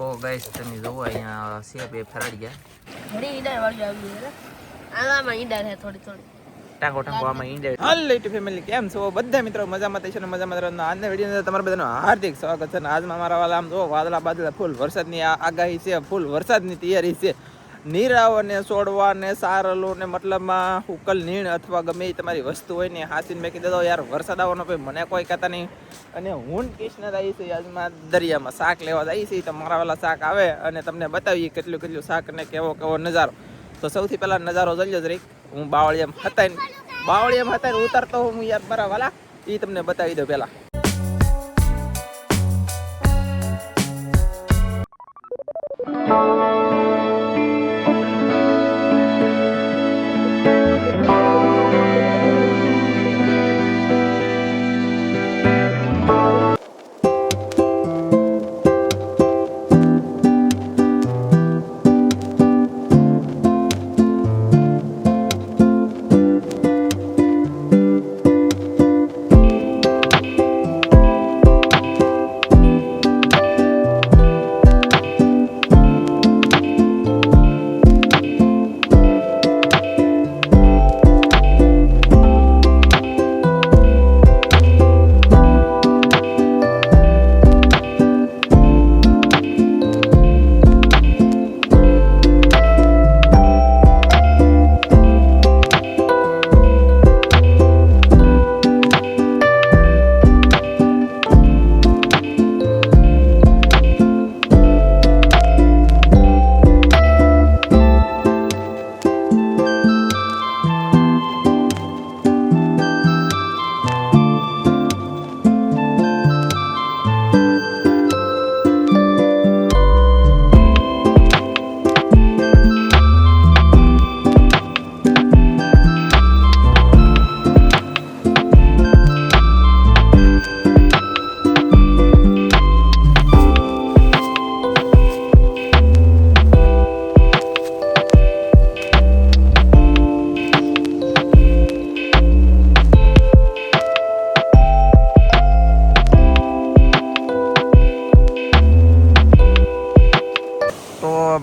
તો ગાઈસ તમે જોવો અહીંયા છે બે ફરાડી ગયા ઘણી ઈડા વાળી આવી છે આમાં ઈડા છે થોડી થોડી ટાંગો ટાંગો આમાં ઈંડે હાલ યુટ્યુબ ફેમિલી કેમ છો બધા મિત્રો મજામાં થઈ છે ને મજામાં રહેવાનો આજના વીડિયો અંદર તમારા બધાનું હાર્દિક સ્વાગત છે ને આજમાં મારા વાલા આમ જો વાદળા બાદળા ફૂલ વરસાદની ની આગાહી છે ફૂલ વરસાદની તૈયારી છે નીરાવને છોડવાને સારલોને મતલબમાં ઉકલ નીણ અથવા ગમે એ તમારી વસ્તુ હોય ને હાથીને મેં કીધું યાર, વરસાદ આવવાનો ભાઈ મને કોઈ કહેતા નહીં. અને હું કૃષ્ણ આવી છું આજમાં દરિયામાં શાક લેવા જાય છે તો મારા વાલા શાક આવે અને તમને બતાવીએ કેટલું કેટલું શાક ને કેવો કેવો નજારો. તો સૌથી પહેલાં નજારો જોઈ જ રહી હું બાવળિયામ હતા બાવળિયામ હતા ઉતરતો હું યાર મારા વાલા. એ તમને બતાવી દઉં પહેલા.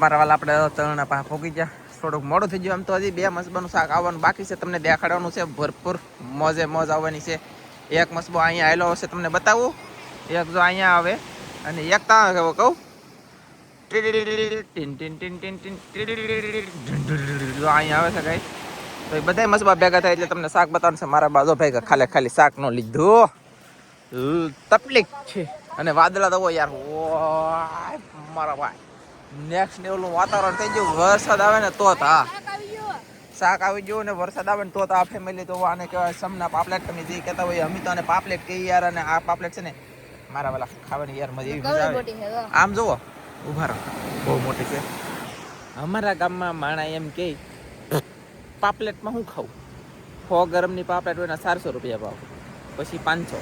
મારા વાલા આપણે ત્રણ પા ફૂકી ગયા. થોડુંક મોડું થઈ ગયું આમ તો હજી બે મસબાનું શાક આવવાનું બાકી છે. તમને દેખાડવાનું છે. ભરપૂર મોજે મોજ આવવાની છે. એક મસબો અહીંયા આવેલો હશે તમને બતાવું. એક જો અહીંયા આવે અને એક ત્યાં કહું. જો અહીંયા આવે છે કઈ તો એ મસબા ભેગા થાય એટલે તમને શાક બતાવવાનું છે. મારા બાજુ ભેગા ખાલી ખાલી શાક નો લીધું. તકલીફ છે. અને વાદળા તો યાર. મારા ભાઈ. નેક્સ્ટ લેવલનું વાતાવરણ થઈ ગયું વરસાદ આવે ને તો તા શાક આવી ગયું. ને વરસાદ આવે ને તો આ ફેમિલી તો આને કહેવાય સમના પાપલેટ તમે જે કહેતા હોય અમિત તો આને પાપલેટ કે યાર અને આ પાપલેટ છે ને મારા વાલા ખાવાની યાર મજા એવી મજા આવે. આમ જુઓ ઊભા રહો. બહુ મોટી છે. અમારા ગામમાં માણા એમ કે પાપલેટમાં હું ખાઉં? સો ગરમની પાપલેટ હોય ને ચારસો રૂપિયા ભાવ. પછી પાંચસો.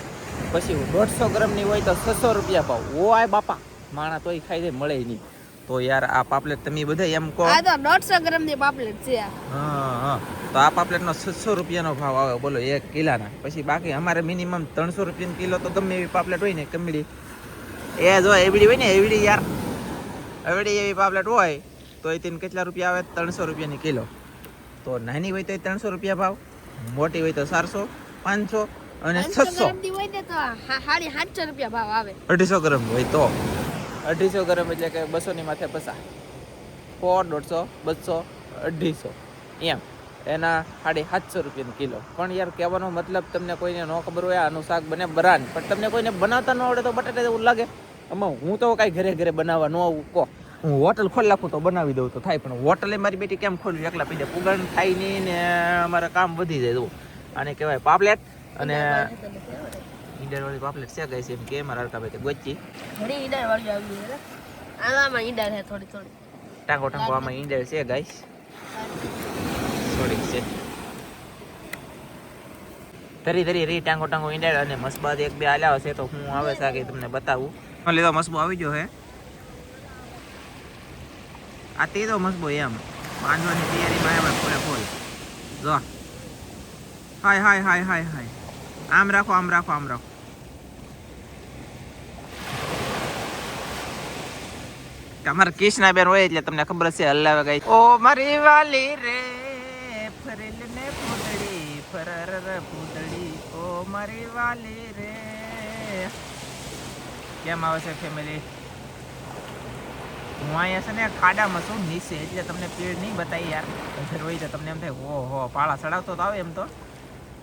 પછી દોઢસો ગ્રામની હોય તો છસો રૂપિયા ભાવ. ઓ આય બાપા માણા તોય ખાઈ દે મળે નહીં. તો યાર આ પાપલેટ તમે બધા એમ કહો. આ તો 150 ગ્રામની પાપલેટ છે. હા હા. તો આ પાપલેટનો છસો રૂપિયાનો ભાવ આવે બોલો એક કિલાના. પછી બાકી અમારે મિનિમમ ત્રણસો રૂપિયાની કિલો તો ગમે એવી પાપલેટ હોય ને કમળી. એ જો એવડી હોય ને એવડી યાર. એવડી એવી પાપલેટ હોય તો એ તેને કેટલા રૂપિયા આવે? ત્રણસો રૂપિયાની કિલો. તો નાની હોય તો ત્રણસો રૂપિયા ભાવ મોટી હોય તો ચારસો પાંચસો અને 500 છસો. અઢીસો ગ્રામ હોય તો. અઢીસો ગ્રામ એટલે કે બસોની માથે પસા. સો દોઢસો, બસો, અઢીસો. એમ. એના સાડી સાતસો રૂપિયાનો કિલો. પણ યાર કહેવાનો મતલબ તમને કોઈને ન ખબર હોય, આનું શાક બને બરાન. પણ તમને કોઈને બનાવતા ન આવડે તો બટાટા એવું લાગે? આમાં હું તો કાંઈ ઘરે ઘરે બનાવવા ન આવું, કહો. હું હોટલ ખોલી નાખું તો બનાવી દઉં તો થાય, પણ હોટલે મારી બેટી કેમ ખોલ્યું? એકલા પીધે પુગણ થાય નહીં ને અમારે કામ વધી જાય દઉં આને કહેવાય પાપલેટ અને ઈંડા વાળી પાપલેટ છે ગઈ છે એમ કે મારા હરકાભાઈ કે ગોચી. ઘણી ઈડા વાળી આવી છે આમાં ઈડા છે થોડી થોડી. ટાંગો ટાંગો આમાં ઈંડેર છે ગાઈસ. થોડીક છે. ધરી ધરી રી ટાંગો ટાંગો ઈંડેર અને મસબાદ એક બે આલ્યા હશે તો હું આવે સાગે તમને બતાવું. લીધો મસબો આવી ગયો હે. આ તે તો મસબો એમ. બાંધવાની તૈયારીમાં આવે ફૂલે ફૂલ જો. હાય હાય હાય હાય હાય. આમ રાખો આમ રાખો આમ રાખો. અમારા કૃષ્ણાબેન હોય એટલે તમને ખબર છે હલાવે ગઈ ઓ મારી વાલી રે, ફરેલ ને પૂતળી ફરર પૂતળી ઓ મારી વાલી રે. કેમ આવે છે ફેમિલી હું અહીંયા છે ને ખાડામાં છું, નીચે, એટલે તમને પેડ નહીં બતાવી યાર. ઘર હોય તો તમને એમ થાય હો હો પાળા ચડાવતો તો આવે એમ તો.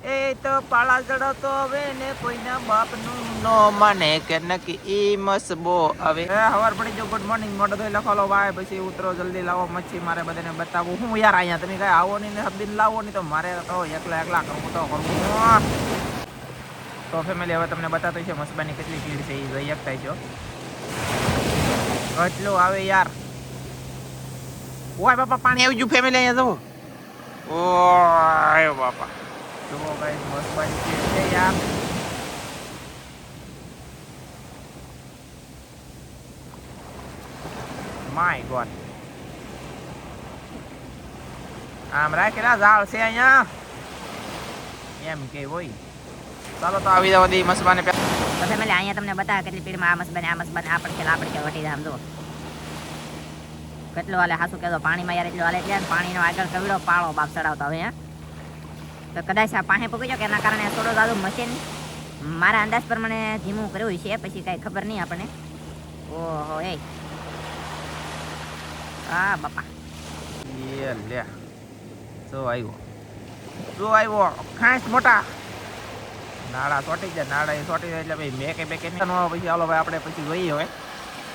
એ તો પાળાઝડો તો હવે ને કોઈના બાપનું નો માને કે નકી ઈ મસબો હવે. એ હવાર પડી જો ગુડ મોર્નિંગ મોટો તો લખો, લો ભાઈ પછી ઉતરો, જલ્દી લાવો, મચ્છી મારે બધાને બતાવું. હું યાર અહીંયા, તમે કઈ આવો નહીં ને હબદીન લાવો નહીં તો મારે તો એકલા એકલા કરવું તો કરવું. તો ફેમિલી હવે તમને બતાતો છે, મસબાની કેટલી ભીડ છે, એ જોઈ એકતા છો. કેટલું આવે યાર. ઓય બાપા, પાણી આવી ગયું ફેમિલી અહીંયા જવું ઓય બાપા. જુઓ ગાઈસ મસબાની ભીડ છે યાર. માય ગોડ આમ રાખેલા ઝાડ છે અહીંયા? એમ કે હોય. ચાલો તો આવી જાવ દી મસબાને તો ફેમિલી અહીંયા તમને બતાવે કેટલી પીડમાં આ મસ્ત બને, આ મસ્ત બને, આ પડખે આ પડખે, વટી જાય આમ જુઓ. કેટલું હાલે, હાસું કહેતો, પાણીમાં યાર એટલું હાલે એટલે પાણીનો આગળ કવડો, પાળો બાપ ચડાવતો હવે, હે. તો કદાચ આ પાસે પૂકી કે એના કારણે થોડો દાદો મશીન મારા અંદાજ પ્રમાણે ધીમું કર્યું છે, પછી કાંઈ ખબર નહીં આપણને. ઓહો, એ. હા, બાપા. એ લે. જો આવ્યો. જો આવ્યો. ખાસ મોટા. નાળા સોટી જાય નાળા એ સોટી જાય એટલે ભાઈ મેં કે બે કે પછી હાલો ભાઈ આપણે પછી જોઈએ હવે.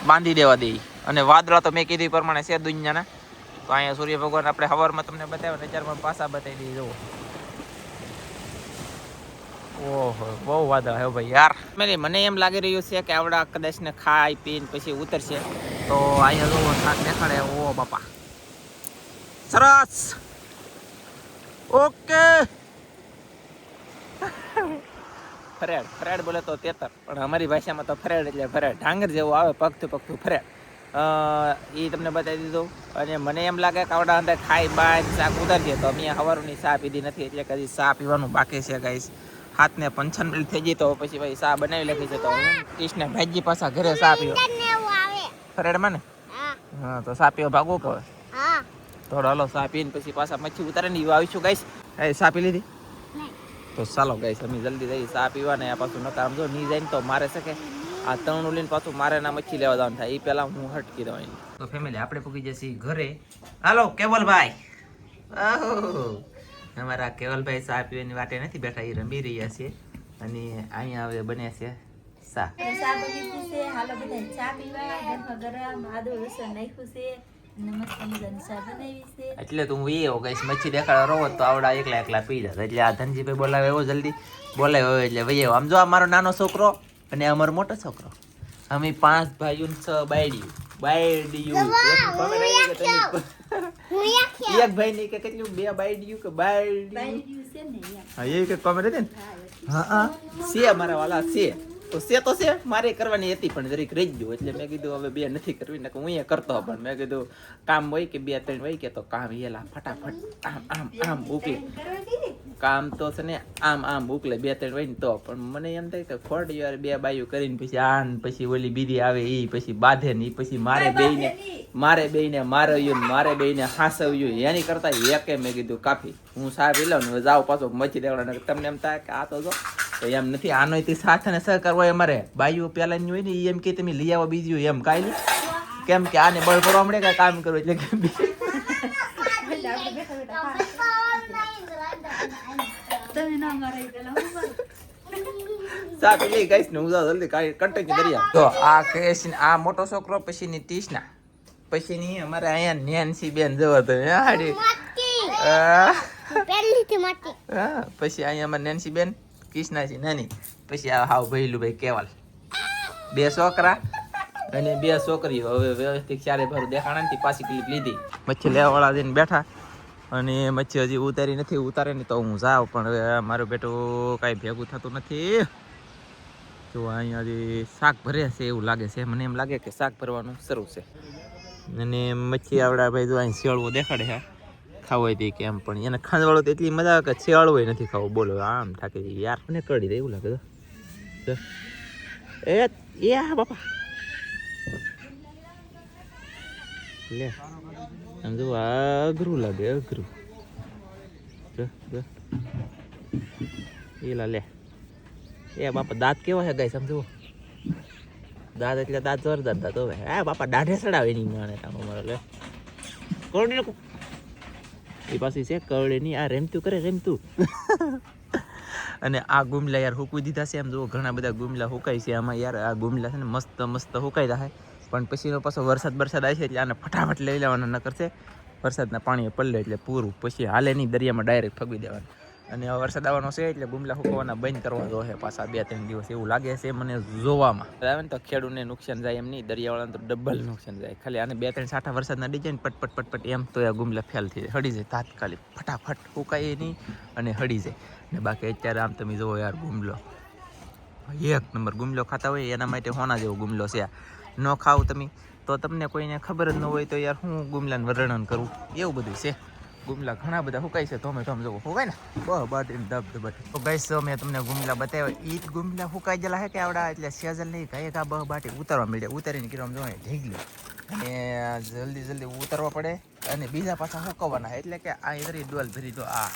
બાંધી દેવા દઈ અને વાદળા તો મેં કીધું પ્રમાણે છે દુનિયાના. તો અહીંયા સૂર્ય ભગવાન આપણે હવારમાં તમને બતાવ્યા, નજરમાં પાછા બતાવી દઈએ. જુઓ. ઓહો, બહુ વાદળ હે ભાઈ, યાર. મને મને એમ લાગી રહ્યું છે કે આવડા કદાચ ને ખાઈ પીને પછી ઉતરશે. તો અહીંયા જુઓ શાક દેખાડે. ઓ, બાપા. સરસ. ઓકે. ફરેડ ફરેડ બોલે તો તેતર. પણ અમારી ભાષામાં તો ફરેડ એટલે ફરેડ. ઢાંગર જેવું આવે પગતું પગથી ફરેડ. એ તમને બતાવી દીધું. અને મને એમ લાગે કે આવડા અંદર ખાઈ બાય શાક ઉતારીએ તો અમે સવારની ચા પીધી નથી. એટલે કદી ચા પીવાનું બાકી છે ગાઈસ હાથને પંચન મિનિટ થઈ ગઈ તો પછી ભાઈ ચા બનાવી લખી છે તો કૃષ્ણ ભાઈજી પાછા ઘરે ચા પીવો ફરેડમાં ને? હા. તો ચા પીવો ભાગો કે થોડો હલો ચા પીને પછી પાછા મચ્છી ઉતારે ને આવીશું ગાઈસ. એ ચા પી લીધી? તો ચાલો ગાઈશ અમે જલ્દી જઈ ચા પીવા ને આ પાછું નકાર જો ની જાય ને તો મારે શકે આ તણું લઈને પાછું મારે ના મચ્છી લેવા જવાનું થાય. એ પેલા હું હટકી દઉં તો ફેમિલી આપણે પૂકી જશે ઘરે. હાલો કેવલભાઈ. આહો. અમારા કેવલભાઈ ચા પીવાની વાટે નથી બેઠા એ રમી રહ્યા છે અને અહીંયા હવે બને છે સા. ચા બની છે. હાલો બધા ચા પીવા. ગરમા ગરમ આદુ લસણ નાખ્યું છે. અને મસ્ત મજાની ચા બનાવી છે. એટલે તું એ એવો કહીશ મચ્છી દેખાડો રહો તો આવડા એકલા એકલા પી જતા. એટલે આ ધનજીભાઈ બોલાવે એવો જલ્દી. બોલાવે હોય એટલે ભાઈ આમ જો અમારો મારો નાનો છોકરો અને અમારો મોટો છોકરો. અમે પાંચ ભાઈઓ ને છ બાયડીયું બાયડીયું એક ભાઈ ની કે કેટલું બે બાયડીયું કે એમ. હા એ કે કોમેન્ટ હતી ને? હા હા છે મારા વાલા છે. તો છે તો છે મારે કરવાની હતી પણ જરીક રહી ગયું એટલે મેં કીધું હવે બે નથી કરવી ને હું અહીંયા કરતો પણ મેં કીધું કામ હોય કે બે ત્રણ હોય કે તો કામ એલા ફટાફટ આમ આમ આમ ઉકલે કામ તો છે ને આમ આમ ઉકલે બે ત્રણ હોય ને તો. પણ મને એમ થાય કે ખોટ યાર બે બાયું કરીને પછી આ પછી ઓલી બીજી આવે એ પછી બાંધે ને પછી મારે બેયને મારે બેયને મારવ્યું ને મારે બેયને હાસવ્યું. એની કરતા એકે મેં કીધું કાફી હું સાહેબ લઉં ને જાઉં પાછો મચી દેવાના તમને એમ થાય કે આ તો જો તો એમ નથી આનો તે સાથ અને સહકાર હોય અમારે. બાઈઓ પેલા હોય ને એમ કે તમે લઈ આવો બીજું એમ. કાંઈ કેમ કે આને બળ કરવા મળે કે કામ કરવું એટલે કે બી- તમે ના મારે પેલા હું કરું? ચા પી લઈ ગઈશ ને જલ્દી કાઈ કન્ટિન્યુ દરિયા. તો આ કેસ આ મોટો છોકરો પછી ની ટીસના પછી ની અમારે અહીંયા નેન્સી બેન જવો તો હાડી. હા, પછી અહીંયા અમારે નેન્સી બેન. કૃષ્ણા છે નાની. પછી આ હાવ ભાઈ કેવાલ. બે છોકરા અને બે છોકરીઓ. હવે વ્યવસ્થિત ચારે ભર દેખાણા પાછી ક્લિપ લીધી. મચ્છી લેવા વાળા જઈને બેઠા અને મચ્છી હજી ઉતારી નથી, ઉતારે ને તો હું જાઉં, પણ હવે મારું બેટું કાંઈ ભેગું થતું નથી. તો અહીંયા હજી શાક ભરે છે એવું લાગે છે. મને એમ લાગે કે શાક ભરવાનું શરૂ છે. અને મચ્છી આવડા ભાઈ જો અહીં શેળવો દેખાડે છે. ખાવું હોય તે કેમ પણ એને ખાંડવાળો તો એટલી મજા આવે કે શેળવો નથી ખાવું. બોલો, આમ ઠાકી યાર, મને કરી દે, એવું લાગે તો. એ એ બાપા. લે. એમ જો અઘરું લાગે, અઘરું. એલા લે એ, બાપા, દાંત કેવા છે ગાય સમજો દાંત એટલે દાંત જોરદાર દાંત હવે હા બાપા, દાઢે સડાવે નહીં માણે કામ મારે, લે. કોણ એ પાછી છે, કરડે નહીં, આ રેમતું કરે, રેમતું. અને આ ગુમલા યાર હુકવી દીધા છે, એમ જો ઘણા બધા ગુમલા હુકાય છે. આમાં યાર આ ગુમલા છે ને મસ્ત મસ્ત હુકાઈ જાય પણ પછીનો પાછો વરસાદ વરસાદ આવે છે એટલે આને ફટાફટ લઈ લેવાના ન કરશે વરસાદના પાણી પલળે એટલે પૂરું, પછી હાલે નહીં, દરિયામાં ડાયરેક્ટ ફગવી દેવાનું. અને વરસાદ આવવાનો છે એટલે ગુમલા હુકવાના બંધ કરવા છે પાછા બે ત્રણ દિવસ એવું લાગે છે મને જોવામાં. આવે ને તો ખેડૂતને નુકસાન જાય એમ નહીં, દરિયાવાળાને તો ડબલ નુકસાન જાય. ખાલી આને બે ત્રણ સાઠા વરસાદના ડિઝાઇન પટપટ પટપટ પટ પટ પટ પટ એમ તો આ ગુમલા ફેલ થઈ જાય. હળી જાય તાત્કાલિક. ફટાફટ ફૂકાય નહીં અને હળી જાય. ને બાકી અત્યારે આમ તમે જુઓ યાર ગુમલો એક નંબર ગુમલો ખાતા હોય એના માટે હોના જેવો ગુમલો છે ન ખાવ તમે. તો તમને કોઈને ખબર જ ન હોય તો યાર હું ગુમલાનું વર્ણન કરું. એવું બધું છે. ગુમલા ઘણા બધા હુકાય છે? તમે તમે જોવો હુકાય ને? બહ બધી ધબ ધબ તો ગઈ તો મેં તમને ગુમલા બતાવ્યા? ઈ ગુમલા હુકાઈ ગયેલા હે કે આવડા? એટલે સેજલ નહીં કાંઈ કા બહ બાટી ઉતારવા મળે ઉતારીને કીધું, આમ જો ઢીગલી. અને જલ્દી જલ્દી ઉતારવા પડે. અને બીજા પાછા હુકવવાના એટલે કે આ એરી ડોલ ભરી દો આ.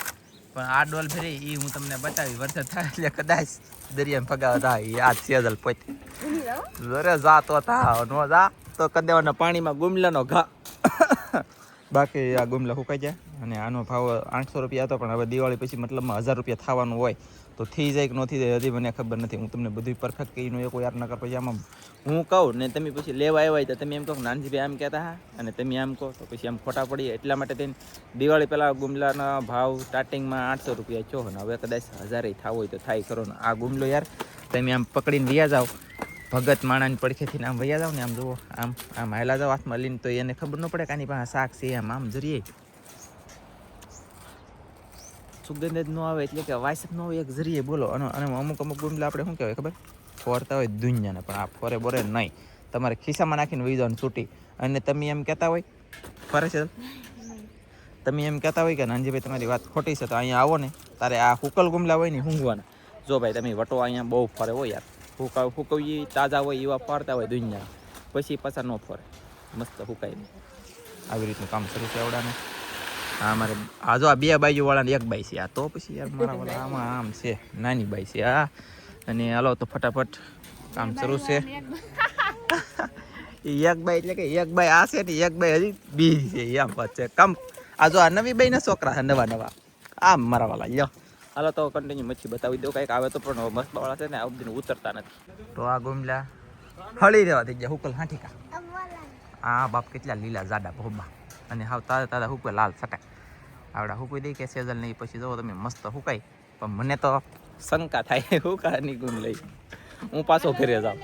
પણ આ ડોલ ભરી એ હું તમને બતાવી, વરસાદ થાય એટલે કદાચ દરિયામાં ફગાવા થાય. આ સેજલ પોતે. જરે જા તો થા નો જા. તો કદેવાના પાણીમાં ગુમલાનો ઘા. બાકી આ ગુમલા સુકાઈ જાય અને આનો ભાવ આઠસો રૂપિયા હતો, પણ હવે દિવાળી પછી મતલબમાં હજાર રૂપિયા થવાનું હોય તો થઈ જાય કે ન થઈ જાય હજી મને ખબર નથી. હું તમને બધું પરફેક્ટ કહીને એક યાર નકર પછી આમાં હું કહું ને તમે પછી લેવા આવ્યા તો તમે એમ કહો નાનજીભાઈ આમ કહેતા હા અને તમે આમ કહો, તો પછી આમ ખોટા પડીએ. એટલા માટે થઈને દિવાળી પહેલાં ગુમલાના ભાવ સ્ટાર્ટિંગમાં આઠસો રૂપિયા છો ને હવે કદાચ હજારે થાવ હોય તો થાય કરો ને. આ ગુમલો યાર, તમે આમ પકડીને વ્યા જાઓ. ભગત માણાની પડખેથી આમ વૈયા જાવ ને આમ જુઓ, આમ આમ હાલા જાવ હાથમાં લઈને તો એને ખબર ન પડે કે આની પાસે શાક છે આમ આમ જરીએ. સુગંધ જ ન આવે એટલે કે વાયસ ન હોય, એક જરીએ, બોલો. અને અને અમુક અમુક ગુમલા આપણે શું કહેવાય ખબર? ફોરતા હોય દુનિયાને, પણ આ ફોરે બોરે નહીં. તમારે ખિસ્સામાં નાખીને વહી જવાનું છૂટી. અને તમે એમ કહેતા હોય, ફરે છે? તમે એમ કહેતા હોય કે નાનજીભાઈ તમારી વાત ખોટી છે, તો અહીંયા આવો ને. તારે આ હુકલ ગુમલા હોય ને હુંગવાના. જો ભાઈ તમે વટો અહીંયા બહુ ફરે હોય યાર. હુકાવ હુકવીએ તાજા હોય એવા ફરતા હોય દુનિયા. પછી પાછા ન ફરે. મસ્ત હુકાય નહીં આવી રીતનું કામ શરૂ છે આવડાને. હા મારે આ જો આ બે બાજુ વાળાને એક બાઈ છે. આ તો પછી યાર મારા વાળા આમાં આમ છે. નાની બાઈ છે આ અને હાલો તો ફટાફટ કામ શરૂ છે. એક બાઈ એટલે કે એક બાઈ આ છે ને એક બાઈ હજી બી છે. એમ વાત છે. કામ આ જો આ નવી બાઈ ના છોકરા છે નવા નવા. આમ મારા વાળા લ્યો. હાલો તો કન્ટિન્યુ મચ્છી બતાવી દો કંઈક આવે તો પણ મસ્ત વાળા છે ને આ બધી ઉતરતા નથી. તો આ ગુમલા હળી રહેવા થઈ ગયા હુકલ હાંઠીકા. આ બાપ કેટલા લીલા જાડા ભોબા. અને હાવ તાજા તાજા હુકવે લાલ સટાક આવડા હુકવી દઈ કે સેજલ નહીં પછી જવો તમે મસ્ત હુકાય. પણ મને તો શંકા થાય હુકાની ગુમ લઈ હું પાછો ઘરે જાઉં.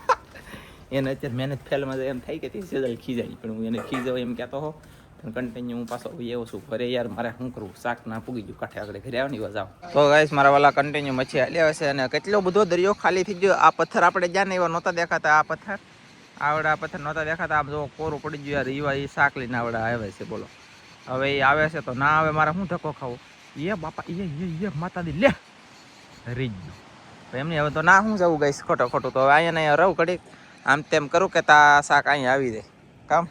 એને અત્યારે મહેનત ફેલમાં એમ થાય કે તે સેજલ ખીજાય. પણ હું એને ખીજાવ એમ કહેતો હો પણ કન્ટિન્યુ હું પાછો એવો છું. ઘરે યાર મારે શું કરવું? શાક ના પૂગી ગયું. કાંઠે આગળ ઘરે આવવાની જાવ. તો ગાઈસ મારા વાલા કન્ટિન્યુ મચ્છી હાલી આવે છે અને કેટલો બધો દરિયો ખાલી થઈ ગયો. આ પથ્થર આપણે જ્યાં ને એવા નહોતા દેખાતા. આ પથ્થર, આવડા આ પથ્થર નહોતા દેખાતા. આમ જો કોરું પડી ગયું યાર. એવા એ શાક લઈને આવડે આવે છે, બોલો. હવે એ આવે છે તો ના આવે, મારે શું ધક્કો ખાવો? એ બાપા, એ એ એ માતાજી, લે! રીજ એમની હવે તો ના હું જવું ગઈશ ખોટો ખોટું તો હવે અહીંયા ને રહું કડી આમ તેમ કરું કે તા શાક અહીંયા આવી જાય. કામ?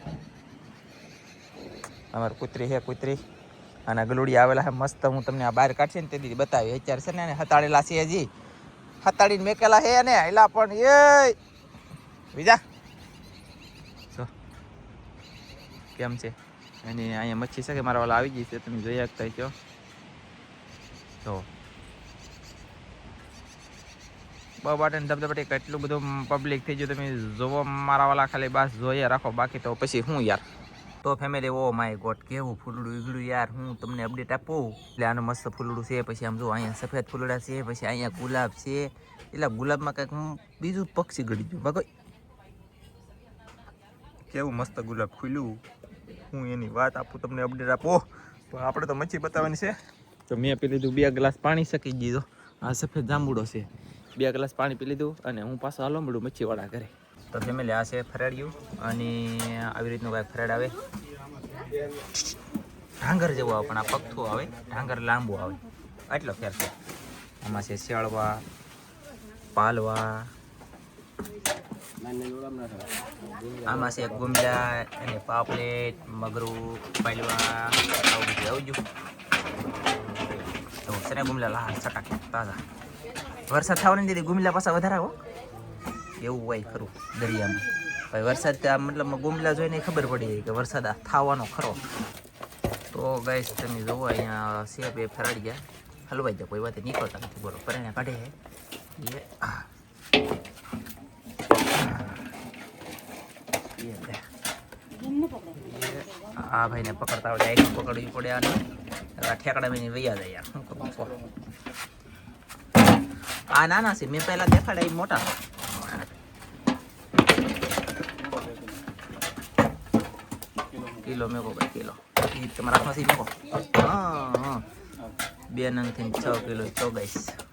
અમારી કૂતરી છે કૂતરી. અને ગલુડી આવેલા છે મસ્ત. હું તમને આ બહાર કાઢશે ને તેથી બતાવી. અત્યારે છે ને એને હતાડેલા છે હજી. હતાડીને મેકેલા છે ને એલા પણ એ. બીજા? કેમ છે? એની અહીંયા મચ્છી છે કે મારા વાળા આવી ગઈ છે? તમે જોઈ શકતા છો તો બબાટન ધબધબાટી કેટલું બધું પબ્લિક થઈ ગયું. તમે જોવો મારા વાળા ખાલી બસ જોઈએ રાખો. બાકી તો પછી હું યાર. તો ફેમિલી ઓ માય ગોટ કેવું ફૂલડું ઈગડું યાર, હું તમને અપડેટ આપું? એટલે આનું મસ્ત ફૂલડું છે, પછી આમ જો અહીંયા સફેદ ફૂલડા છે, પછી અહીંયા ગુલાબ છે. એટલે ગુલાબમાં કંઈક હું બીજું પક્ષી ગળી ગયું. બગો કેવું મસ્ત ગુલાબ ખુલ્યું. હું એની વાત આપું, તમને અપડેટ આપો. તો આપણે તો મચ્છી બતાવવાની છે. તો મેં પી લીધું બે ગ્લાસ પાણી શકી દીધો. આ સફેદ જાંબુડો છે. બે ગ્લાસ પાણી પી લીધું અને હું પાછો હાલો મળું મચ્છીવાળા ઘરે. તો ફેમિલી આ છે ફરાડિયું અને આવી રીતનું કાંઈક ફરાડ આવે. ઢાંગર જેવું આવે, પણ આ પગથું આવે, ઢાંગર લાંબુ આવે. એટલો ફેર છે. આમાં છે શેળવા પાલવા. આમાં છે ગુમડા અને પાપલેટ, મગરું, પાલવા, આવું બધું આવજો તો છે ને ગુમલા લાહ ચટાક તાજા. વરસાદ થવાની દીધી ગુમલા પાછા વધારે હો. એવું હોય ખરું દરિયામાં. ભાઈ વરસાદ ત્યાં મતલબ ગુમલા જોઈને ખબર પડી જાય કે વરસાદ થવાનો ખરો. તો ગાઈસ તમે જોવો અહીંયા સેબ એ ફરાડી ગયા. હલવાઈ જાય કોઈ વાત નીકળતા નથી, બોલો. પરણે કાઢે હે લે. ભાઈને પકડતા આવડે આઈ પકડવી પડે આને. ઠેકડા મેં વૈયા જાય યાર. શું કરું આ નાના છે, મેં પહેલા દેખાડ્યા મોટા. કિલો મેકો ભાઈ કિલો એ તમારા હાથમાંથી મેકો હા હા બે નંગથી છ કિલો ચોગાઈસ